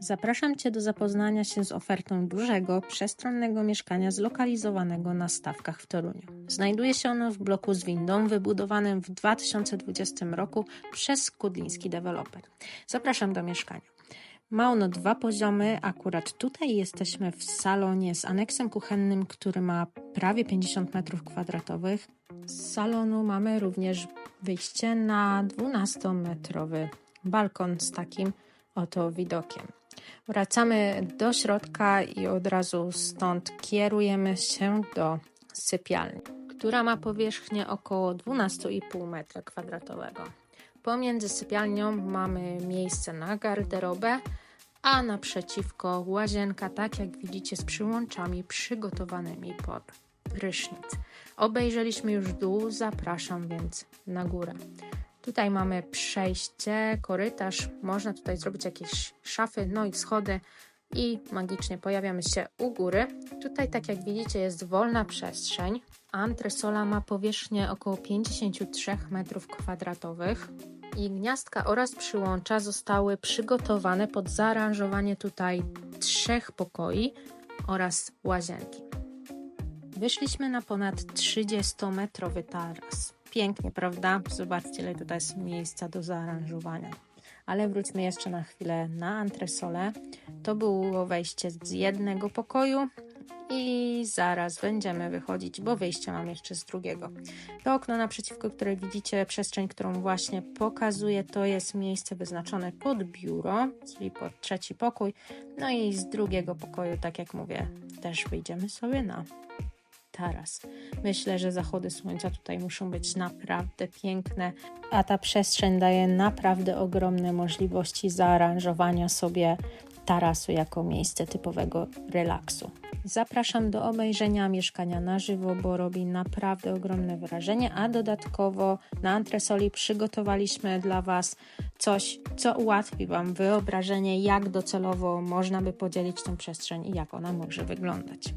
Zapraszam Cię do zapoznania się z ofertą dużego, przestronnego mieszkania zlokalizowanego na stawkach w Toruniu. Znajduje się ono w bloku z windą wybudowanym w 2020 roku przez skudliński deweloper. Zapraszam do mieszkania. Ma ono dwa poziomy, akurat tutaj jesteśmy w salonie z aneksem kuchennym, który ma prawie 50 m2. Z salonu mamy również wyjście na 12-metrowy balkon z takim oto widokiem. Wracamy do środka i od razu stąd kierujemy się do sypialni, która ma powierzchnię około 12,5 m2. Pomiędzy sypialnią mamy miejsce na garderobę, a naprzeciwko łazienka, tak jak widzicie, z przyłączami przygotowanymi pod prysznic. Obejrzeliśmy już dół, zapraszam więc na górę. Tutaj mamy przejście, korytarz, można tutaj zrobić jakieś szafy, no i schody i magicznie pojawiamy się u góry. Tutaj, tak jak widzicie, jest wolna przestrzeń. Antresola ma powierzchnię około 53 m2 i gniazdka oraz przyłącza zostały przygotowane pod zaaranżowanie tutaj trzech pokoi oraz łazienki. Wyszliśmy na ponad 30-metrowy taras. Pięknie, prawda? Zobaczcie, ile tutaj jest miejsca do zaaranżowania. Ale wróćmy jeszcze na chwilę na antresolę. To było wejście z jednego pokoju i zaraz będziemy wychodzić, bo wyjście mam jeszcze z drugiego. To okno naprzeciwko, które widzicie, przestrzeń, którą właśnie pokazuję, to jest miejsce wyznaczone pod biuro, czyli pod trzeci pokój. No i z drugiego pokoju, tak jak mówię, też wyjdziemy sobie na Myślę, że zachody słońca tutaj muszą być naprawdę piękne, a ta przestrzeń daje naprawdę ogromne możliwości zaaranżowania sobie tarasu jako miejsce typowego relaksu. Zapraszam do obejrzenia mieszkania na żywo, bo robi naprawdę ogromne wrażenie, a dodatkowo na antresoli przygotowaliśmy dla Was coś, co ułatwi Wam wyobrażenie, jak docelowo można by podzielić tę przestrzeń i jak ona może wyglądać.